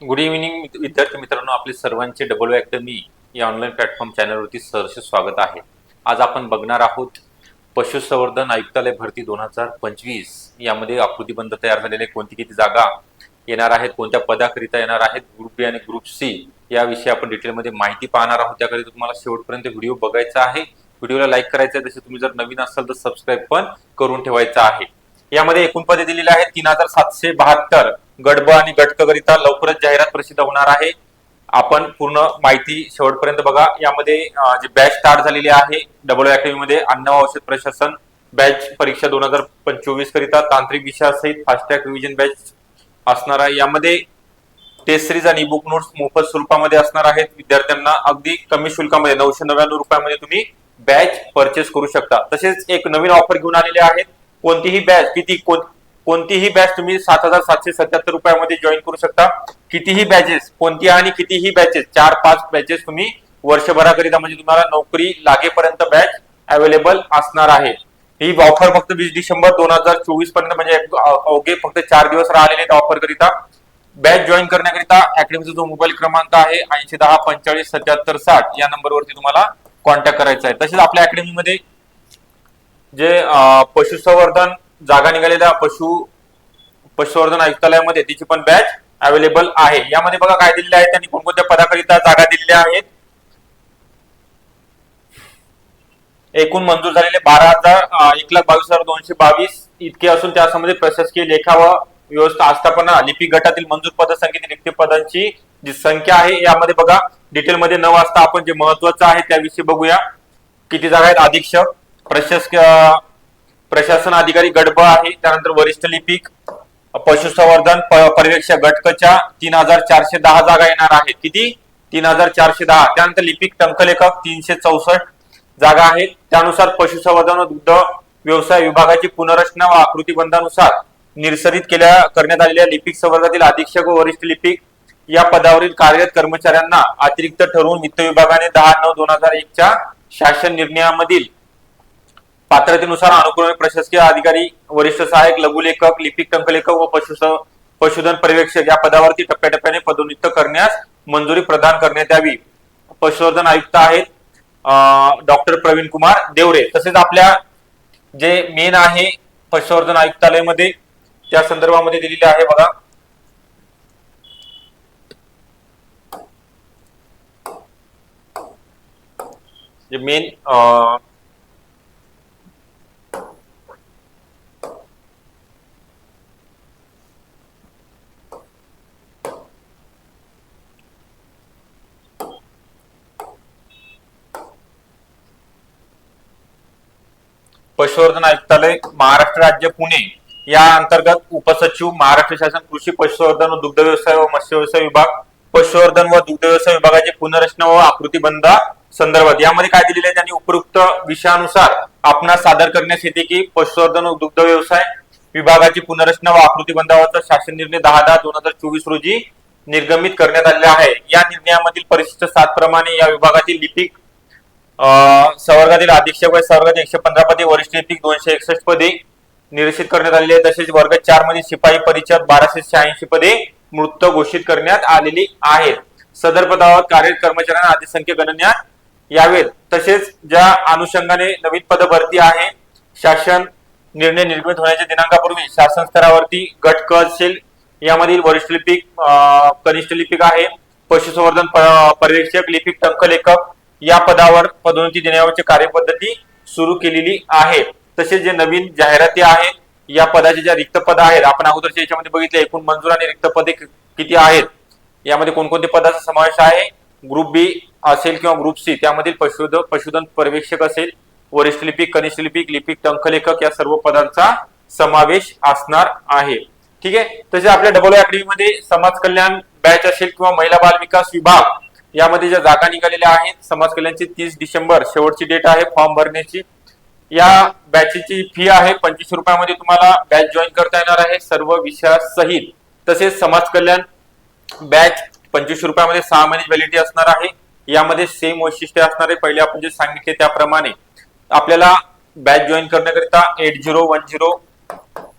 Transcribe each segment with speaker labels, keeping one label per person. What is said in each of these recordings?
Speaker 1: Good evening विद्यार्थी मित्रांनो. आपले सर्वांचे डबल अकॅडमी या ऑनलाईन प्लॅटफॉर्म चॅनलवरती सहर्ष स्वागत आहे. आज आपण बघणार आहोत पशुसंवर्धन आयुक्तालय भरती दोन हजार पंचवीस. यामध्ये आकृतीबंध तयार झालेले कोणती किती जागा येणार आहेत? कोणत्या पदाकरिता येणार आहेत? ग्रुप बी आणि ग्रुप सी याविषयी आपण डिटेलमध्ये माहिती पाहणार आहोत. त्याकरिता तुम्हाला शेवटपर्यंत व्हिडिओ बघायचा आहे. व्हिडिओला लाईक करायचं आहे. तसे तुम्ही जर नवीन असाल तर सबस्क्राईब पण करून ठेवायचं आहे. यामध्ये एकूण पदे दिलेली आहेत तीन हजार सातशे बहात्तर. गडब आणि गटककरिता लवकरच जाहिरात प्रसिद्ध होणार आहे. आपण पूर्ण माहिती शेवटपर्यंत बघा. यामध्ये जे बॅच स्टार्ट झालेली आहे डबल अकॅडमी मध्ये अन्न औषध प्रशासन बॅच परीक्षा दोन हजार पंचवीस करिता तांत्रिक विषयासहित फास्टॅग रिव्हिजन बॅच असणार आहे. यामध्ये टेस्ट सिरीज आणि बुक नोट्स मोफत स्वरूपामध्ये असणार आहेत. विद्यार्थ्यांना अगदी कमी शुल्कामध्ये नऊशे नव्याण्णव रुपयामध्ये तुम्ही बॅच परचेस करू शकता. तसेच एक नवीन ऑफर घेऊन आलेले आहेत. कोणतीही बॅच किती कोण- कोणतीही बॅच तुम्ही सात हजार सातशे सत्याहत्तर रुपयामध्ये जॉईन करू शकता. कितीही बॅचेस कोणती आणि कितीही बॅचेस चार पाच बॅचेस तुम्ही वर्षभराकरिता म्हणजे तुम्हाला नोकरी लागेपर्यंत बॅच अवेलेबल असणार आहे. ही ऑफर फक्त वीस डिसेंबर दोन हजार चोवीसपर्यंत म्हणजे अवघे फक्त चार दिवस राहिलेले आहेत ऑफर करिता. बॅच जॉईन करण्याकरिता अकॅडमीचा जो मोबाईल क्रमांक आहे ऐंशी दहा पंचेचाळीस सत्याहत्तर साठ या नंबरवरती तुम्हाला कॉन्टॅक्ट करायचा आहे. तसेच आपल्या अकॅडमीमध्ये जे पशुसंवर्धन जागा निघालेल्या पशु पशुसंवर्धन आयुक्तालयामध्ये तिची पण बॅच अवेलेबल आहे. यामध्ये बघा काय दिलेले आहे. त्यांनी कोणकोणत्या पदाकरिता जागा दिलेल्या आहेत. एकूण मंजूर झालेले बारा हजार एक लाख बावीस हजार दोनशे बावीस इतके असून त्यासंबंधी प्रशासकीय लेखा व व्यवस्था आस्थापना लिपिक गटातील मंजूर पदसंख्येतील रिक्त पदांची जी संख्या आहे यामध्ये बघा डिटेलमध्ये न वाजता आपण जे महत्वाचं आहे त्याविषयी बघूया. किती जागा आहेत? अधीक्षक प्रशासकीय प्रशासन अधिकारी गडब आहे. त्यानंतर वरिष्ठ लिपिक पशुसंवर्धन प- पर्यवेक्षक गटकच्या तीन हजार चारशे दहा जागा येणार आहेत. किती? तीन हजार चारशे दहा. त्यानंतर लिपिक टंकलेखक तीनशे चौसष्ट जागा आहेत. त्यानुसार पशुसंवर्धन व दुग्ध व्यवसाय विभागाची पुनर्रचना व आकृतीबंधानुसार निरसरित केल्या करण्यात आलेल्या लिपिक संवर्गातील अधीक्षक व वरिष्ठ लिपिक या पदावरील कार्यरत कर्मचाऱ्यांना अतिरिक्त ठरवून वित्त विभागाने दहा नऊ दोन हजार एकच्या शासन निर्णयामधील पात्रतेनुसार अनुक्रमे प्रशासकीय अधिकारी वरिष्ठ सहाय्यक लघुलेखक लिपिक टंकलेखक व पशु पशुधन पर्यवेक्षक या पदावरती टप्प्याटप्प्याने पदोन्नत करण्यास मंजुरी प्रदान करण्यात यावी. पशुवर्धन आयुक्त आहेत डॉक्टर प्रवीण कुमार देवरे. तसेच आपल्या जे मेन आहे पशुवर्धन आयुक्तालयामध्ये त्या संदर्भामध्ये दिलेले आहे बघा. जे मेन पशुवर्धन आयुक्तालय महाराष्ट्र राज्य पुणे या अंतर्गत उपसचिव महाराष्ट्र शासन कृषी पशुसंवर्धन व दुग्ध व्यवसाय व मत्स्य व्यवसाय विभाग पशुवर्धन व दुग्ध व्यवसाय विभागाची पुनर्रचना व आकृतीबंध संदर्भात. यामध्ये काय दिलेले आहे? त्यांनी उपयुक्त विषयानुसार आपणास सादर करण्यास येते की पशुसंवर्धन व दुग्ध व्यवसाय विभागाची पुनर्रचना व आकृतीबंधावाचा शासन निर्णय दहा दहा दोन हजार चोवीस रोजी निर्गमित करण्यात आलेला आहे. या निर्णयामधील परिशिष्ट सात प्रमाणे या विभागातील लिपिक संवर्गातील अधीक्षक व संवर्गातील एकशे पंधरा पदे वरिष्ठ लिपिक दोनशे एकसष्ट पदे निरसित करण्यात आलेली आहे. तसेच वर्ग चारमध्ये शिपाई परिषद बाराशे शहाऐंशी पदे मृत घोषित करण्यात आलेली आहेत. सदर पदावर कार्यरत कर्मचाऱ्यांना अधिसंख्य गणण्यात यावेत. तसेच ज्या अनुषंगाने नवीन पद भरती आहे शासन निर्णय निर्गमित होण्याच्या दिनांकापूर्वी शासन स्तरावरती गट क असेल यामधील वरिष्ठ लिपिक कनिष्ठ लिपिक आहे पशुसंवर्धन पर्यवेक्षक लिपिक टंकलेखक या पदावर पदोन्नती देण्याची कार्यपद्धती सुरू केलेली आहे. तसेच जे नवीन जाहिराती आहेत या पदाचे ज्या रिक्त पद आहेत आपण अगोदरच्या याच्यामध्ये बघितले एकूण मंजूर आणि रिक्त पदे किती आहेत? यामध्ये कोणकोणते पदाचा समावेश आहे? ग्रुप बी असेल किंवा ग्रुप सी त्यामधील पशुध पशुधन पर्यवेक्षक असेल वरिष्ठ लिपिक कनिष्ठ लिपिक लिपिक टंकलेखक या सर्व पदांचा समावेश असणार आहे. ठीक आहे? तसे आपल्या डबल अकॅडमीमध्ये समाज कल्याण बॅच असेल किंवा महिला बाल विकास विभाग यामध्ये ज्या जागा निघालेल्या आहेत समाज कल्याणची तीस डिसेंबर शेवटची डेट आहे फॉर्म भरण्याची. या बॅचची फी आहे पंचवीस रुपयामध्ये तुम्हाला बॅच जॉईन करता येणार आहे सर्व विषयासहित. तसेच समाज कल्याण बॅच पंचवीस रुपयामध्ये सहा महिने व्हॅलिडिटी असणार आहे. यामध्ये सेम वैशिष्ट्य असणार आहे. पहिले आपण जे सांगितले त्याप्रमाणे आपल्याला बॅच जॉईन करण्याकरिता eight zero one zero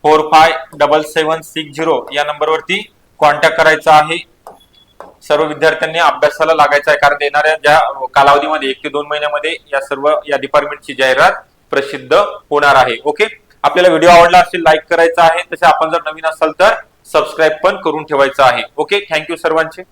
Speaker 1: four five double seven six zero या नंबरवरती कॉन्टॅक्ट करायचा आहे. सर्व विद्यार्थ्यांनी अभ्यासाला लागायचा आहे. कारण येणाऱ्या ज्या कालावधीमध्ये एक ते दोन महिन्यामध्ये या सर्व या डिपार्टमेंटची जाहिरात प्रसिद्ध होणार आहे. ओके आपल्याला व्हिडिओ आवडला असेल लाईक करायचा आहे. तसे आपण जर नवीन असाल तर सबस्क्राईब पण करून ठेवायचं आहे. ओके थँक्यू सर्वांचे.